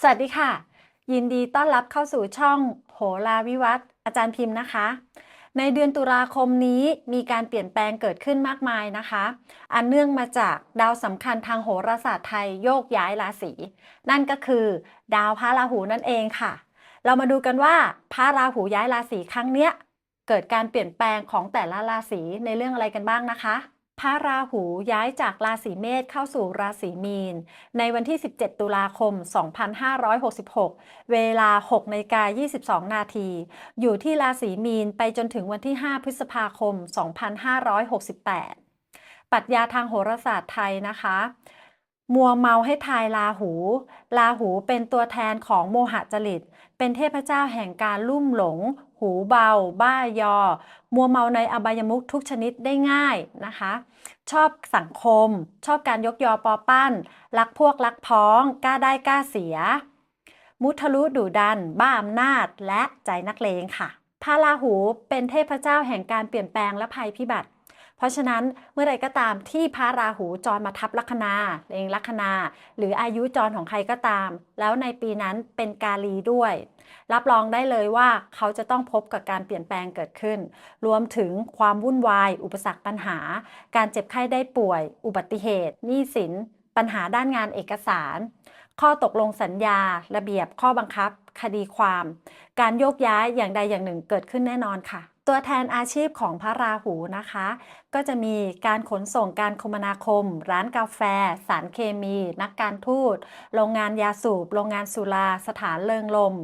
สวัสดีค่ะ ยินดีต้อนรับเข้าสู่ช่องโหราวิวัฒน์อาจารย์พิมพ์นะคะ ในเดือนตุลาคมนี้มีการเปลี่ยนแปลงเกิดขึ้นมากมายนะคะ อันเนื่องมาจากดาวสำคัญทางโหราศาสตร์ไทยโยกย้ายราศีนั่นก็คือ ดาวพระราหูนั่นเองค่ะ เรามาดูกันว่าพระราหูย้ายราศีครั้งเนี้ยเกิดการเปลี่ยนแปลงของแต่ละราศีในเรื่องอะไรกันบ้างนะคะ พระราหูย้ายจากราศีเมษเข้าสู่ราศีมีน ในวันที่ 17 ตุลาคม 2566 เวลา6นาฬิกา22 นาที อยู่ที่ราศีมีนไปจนถึงวันที่ 5 พฤษภาคม 2568ปรัชญาทางโหราศาสตร์ไทยนะคะ มัวเมาให้ทายราหู ราหูเป็นตัวแทนของโมหะจริต เป็นเทพเจ้าแห่งการลุ่มหลง หูเบา บ้ายอ มัวเมาในอบายมุขทุกชนิดได้ง่ายนะคะ ชอบสังคม ชอบการยกยอปอปั้น รักพวกรักพ้อง กล้าได้กล้าเสีย มุทะลุดุดัน บ้าอำนาจ และใจนักเลงค่ะพระราหูเป็นเทพเจ้าแห่งการเปลี่ยนแปลงและภัยพิบัติ เพราะฉะนั้นเมื่อใดก็ตามที่พระราหูจรมาทับลัคนาเองลัคนา หรืออายุจรของใครก็ตาม แล้วในปีนั้นเป็นกาลีด้วย รับรองได้เลยว่าเขาจะต้องพบกับการเปลี่ยนแปลงเกิดขึ้น รวมถึงความวุ่นวาย อุปสรรคปัญหา การเจ็บไข้ได้ป่วย อุบัติเหตุหนี้สิน ปัญหาด้านงานเอกสาร ข้อตกลงสัญญา ระเบียบข้อบังคับ คดีความ การโยกย้ายอย่างใดอย่างหนึ่งเกิดขึ้นแน่นอนค่ะ ตัวแทนอาชีพของพระราหูนะคะ ก็จะมีการขนส่งการคมนาคม ร้านกาแฟ สารเคมี นักการทูตโรงงานยาสูบ โรงงานสุรา สถานเริงลม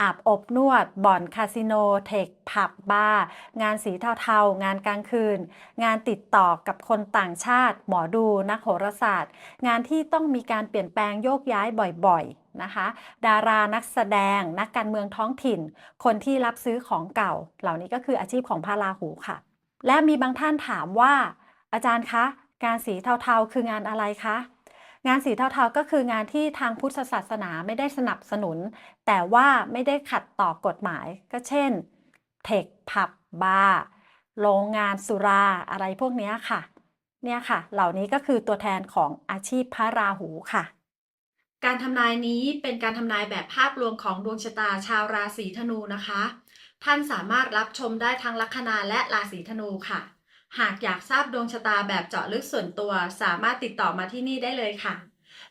อาบอบนวด บ่อนคาสิโน เทค ผับบาร์งานสีเทาๆ งานกลางคืน งานติดต่อกับคนต่างชาติ หมอดู นักโหราศาสตร์ งานที่ต้องมีการเปลี่ยนแปลงโยกย้ายบ่อยๆ นะคะ ดารานักแสดง นักการเมืองท้องถิ่น คนที่รับซื้อของเก่า เหล่านี้ก็คืออาชีพของพระราหูค่ะ และมีบางท่านถามว่า อาจารย์คะ งานสีเทาๆคืองานอะไรคะงานสีเทาๆก็คืองานที่ทางพุทธศาสนาไม่ได้สนับสนุน แต่ว่าไม่ได้ขัดต่อกฎหมาย ก็เช่นเทคผับบาร์โรงงานสุราอะไรพวกนี้ค่ะ เนี่ยค่ะ เหล่านี้ก็คือตัวแทนของอาชีพพระราหูค่ะ การทำนายนี้เป็นการทำนายแบบภาพรวมของดวงชะตาชาวราศีธนูนะคะ ท่านสามารถรับชมได้ทั้งลัคนาและราศีธนูค่ะ หากอยากทราบดวงชะตาแบบเจาะลึกส่วนตัว สามารถติดต่อมาที่นี่ได้เลยค่ะ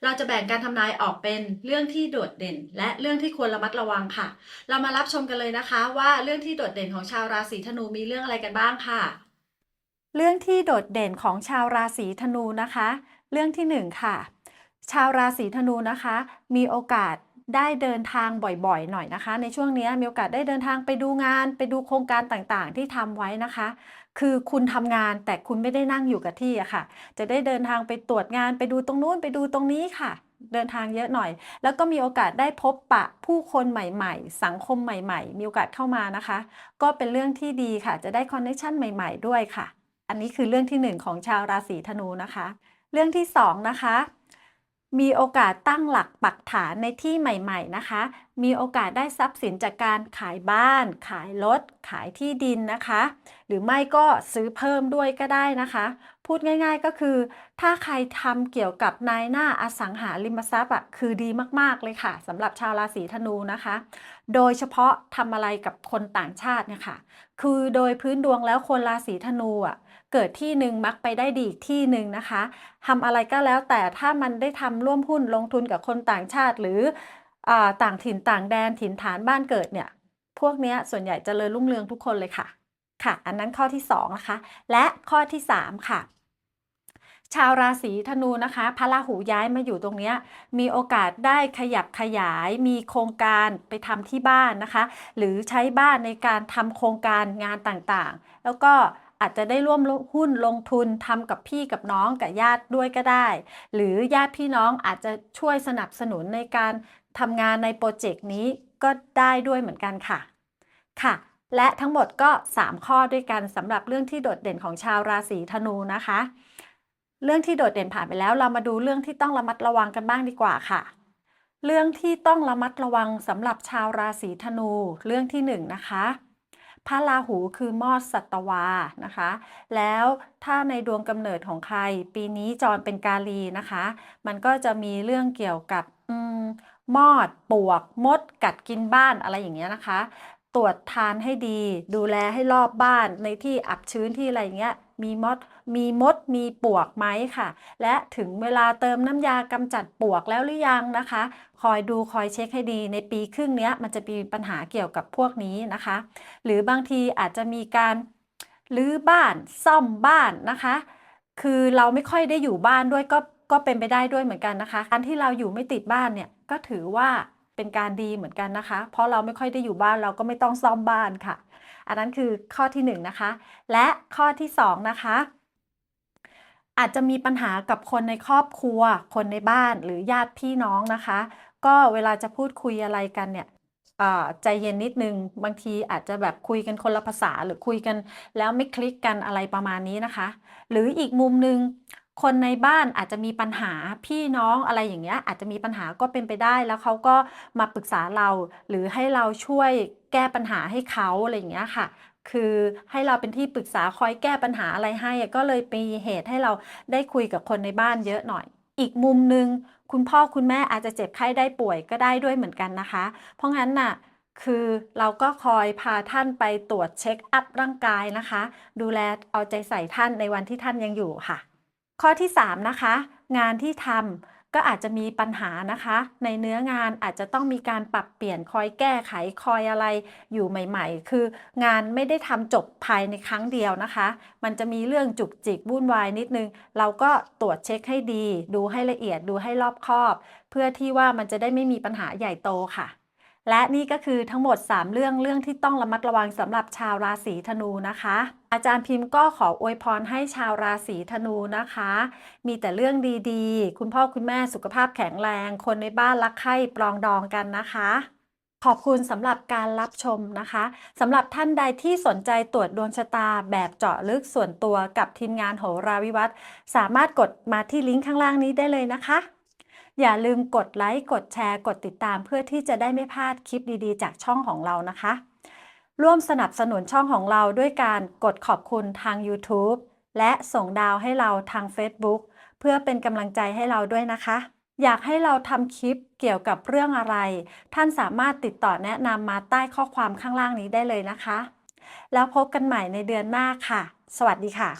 เราจะแบ่งการทำนายออกเป็นเรื่องที่โดดเด่น และเรื่องที่ควรระมัดระวังค่ะ เรามารับชมกันเลยนะคะ ว่าเรื่องที่โดดเด่นของชาวราศีธนูมีเรื่องอะไรกันบ้างค่ะ เรื่องที่โดดเด่นของชาวราศีธนูนะคะ เรื่องที่หนึ่งค่ะ ชาวราศีธนูนะคะ มีโอกาสได้เดินทางบ่อยๆ หน่อยนะคะ ในช่วงนี้มีโอกาสได้เดินทางไปดูงาน ไปดูโครงการต่างๆ ที่ทำไว้นะคะ คือคุณทำงานแต่คุณไม่ได้นั่งอยู่กับที่อะค่ะ จะได้เดินทางไปตรวจงานไปดูตรงนู้นไปดูตรงนี้ค่ะ เดินทางเยอะหน่อย แล้วก็มีโอกาสได้พบปะผู้คนใหม่ๆ สังคมใหม่ๆ มีโอกาสเข้ามานะคะ ก็เป็นเรื่องที่ดีค่ะ จะได้คอนเนคชั่นใหม่ ๆ ด้วยค่ะ อันนี้คือเรื่องที่หนึ่งของชาวราศีธนูนะคะ เรื่องที่สองนะคะ มีโอกาสตั้งหลักปักฐานในที่ใหม่ๆนะคะ มีโอกาสได้ทรัพย์สินจากการขายบ้าน ขายรถ ขายที่ดินนะคะ หรือไม่ก็ซื้อเพิ่มด้วยก็ได้นะคะ พูดง่าย ๆ ก็คือ ถ้าใครทำเกี่ยวกับนายหน้าอสังหาริมทรัพย์อะคือดีมากๆเลยค่ะสำหรับชาวราศีธนูนะคะ โดยเฉพาะทำอะไรกับคนต่างชาติเนี่ยค่ะ คือโดยพื้นดวงแล้วคนราศีธนูอะเกิดที่หนึ่งมักไปได้ดีอีกที่หนึ่งนะคะทำอะไรก็แล้วแต่ถ้ามันได้ทำร่วมหุ้นลงทุนกับคนต่างชาติหรืออต่างถิ่นต่างแดนถิ่นฐานบ้านเกิดเนี่ยพวกเนี้ยส่วนใหญ่เจริญรุ่งเรืองทุกคนเลยค่ะ ค่ะ อันนั้นข้อที่2นะคะ และข้อที่ 3 ค่ะ ชาวราศีธนูนะคะ พระราหูย้ายมาอยู่ตรงนี้ มีโอกาสได้ขยับขยาย มีโครงการไปทำที่บ้านนะคะ หรือใช้บ้านในการทำโครงการงานต่างๆ แล้วก็อาจจะได้ร่วมหุ้นลงทุนทำกับพี่กับน้องกับญาติด้วยก็ได้ หรือญาติพี่น้องอาจจะช่วยสนับสนุนในการทำงานในโปรเจกต์นี้ก็ได้ด้วยเหมือนกันค่ะ ค่ะ และทั้งหมดก็ 3 ข้อด้วยกันสำหรับเรื่องที่โดดเด่นของชาวราศีธนูนะคะ เรื่องที่โดดเด่นผ่านไปแล้ว เรามาดูเรื่องที่ต้องระมัดระวังกันบ้างดีกว่าค่ะ เรื่องที่ต้องระมัดระวังสำหรับชาวราศีธนูเรื่องที่1นงนะคะพระราหูคือมอดสัตวานะคะ แล้วถ้าในดวงกำเนิดของใคร ปีนี้จรเป็นกาลีนะคะ มันก็จะมีเรื่องเกี่ยวกับมอดปวก มด กัดกินบ้านอะไรอย่างเงี้ยนะคะ ตรวจทานให้ดี ดูแลให้รอบบ้านในที่อับชื้นที่อะไรอย่างเงี้ย มีมดมีมดมีปวกไหมค่ะ และถึงเวลาเติมน้ำยากำจัดปวกแล้วหรือยังนะคะ คอยดูคอยเช็คให้ดีในปีครึ่งเนี้ยมันจะมีปัญหาเกี่ยวกับพวกนี้นะคะ หรือบางทีอาจจะมีการรื้อบ้านซ่อมบ้านนะคะ คือเราไม่ค่อยได้อยู่บ้านด้วยก็ก็เป็นไปได้ด้วยเหมือนกันนะคะการที่เราอยู่ไม่ติดบ้านเนี่ยก็ถือว่า เป็นการดีเหมือนกันนะคะ เพราะเราไม่ค่อยได้อยู่บ้านเราก็ไม่ต้องซ่อมบ้านค่ะ อันนั้นคือข้อที่หนึ่งนะคะ และข้อที่สองนะคะ อาจจะมีปัญหากับคนในครอบครัว คนในบ้านหรือญาติพี่น้องนะคะ ก็เวลาจะพูดคุยอะไรกันเนี่ยใจเย็นนิดนึง บางทีอาจจะแบบคุยกันคนละภาษาหรือคุยกันแล้วไม่คลิกกันอะไรประมาณนี้นะคะ หรืออีกมุมหนึ่ง คนในบ้านอาจจะมีปัญหาพี่น้องอะไรอย่างเงี้ยอาจจะมีปัญหาก็เป็นไปได้แล้วเขาก็มาปรึกษาเราหรือให้เราช่วยแก้ปัญหาให้เขาอะไรอย่างเงี้ยค่ะ คือให้เราเป็นที่ปรึกษาคอยแก้ปัญหาอะไรให้ก็เลยมีเหตุให้เราได้คุยกับคนในบ้านเยอะหน่อย อีกมุมหนึ่งคุณพ่อคุณแม่อาจจะเจ็บไข้ได้ป่วยก็ได้ด้วยเหมือนกันนะคะ เพราะงั้นน่ะคือเราก็คอยพาท่านไปตรวจเช็คอัพร่างกายนะคะ ดูแลเอาใจใส่ท่านในวันที่ท่านยังอยู่ค่ะ ข้อที่ 3 นะคะ งานที่ทำก็อาจจะมีปัญหานะคะ ในเนื้องานอาจจะต้องมีการปรับเปลี่ยนคอยแก้ไขคอยอะไรอยู่ใหม่ ๆ คืองานไม่ได้ทำจบภายในครั้งเดียวนะคะ มันจะมีเรื่องจุกจิกวุ่นวายนิดนึง เราก็ตรวจเช็คให้ดี ดูให้ละเอียดดูให้รอบคอบ เพื่อที่ว่ามันจะได้ไม่มีปัญหาใหญ่โตค่ะ และนี่ก็คือทั้งหมด 3 เรื่องเรื่องที่ต้องระมัดระวังสำหรับชาวราศีธนูนะคะ อาจารย์พิมพ์ก็ขออวยพรให้ชาวราศีธนูนะคะ มีแต่เรื่องดีๆ คุณพ่อคุณแม่สุขภาพแข็งแรง คนในบ้านรักใคร่ปรองดองกันนะคะขอบคุณสำหรับการรับชมนะคะสำหรับท่านใดที่สนใจตรวจดวงชะตาแบบเจาะลึกส่วนตัวกับทีมงานโหราวิวัฒน์สามารถกดมาที่ลิงก์ข้างล่างนี้ได้เลยนะคะ อย่าลืมกดไลค์ กดแชร์ กดติดตามเพื่อที่จะได้ไม่พลาดคลิปดีๆ จากช่องของเรานะคะ ร่วมสนับสนุนช่องของเราด้วยการกดขอบคุณทาง YouTube และส่งดาวให้เราทาง Facebook เพื่อเป็นกำลังใจให้เราด้วยนะคะ อยากให้เราทำคลิปเกี่ยวกับเรื่องอะไร ท่านสามารถติดต่อแนะนำมาใต้ข้อความข้างล่างนี้ได้เลยนะคะ แล้วพบกันใหม่ในเดือนหน้าค่ะ สวัสดีค่ะ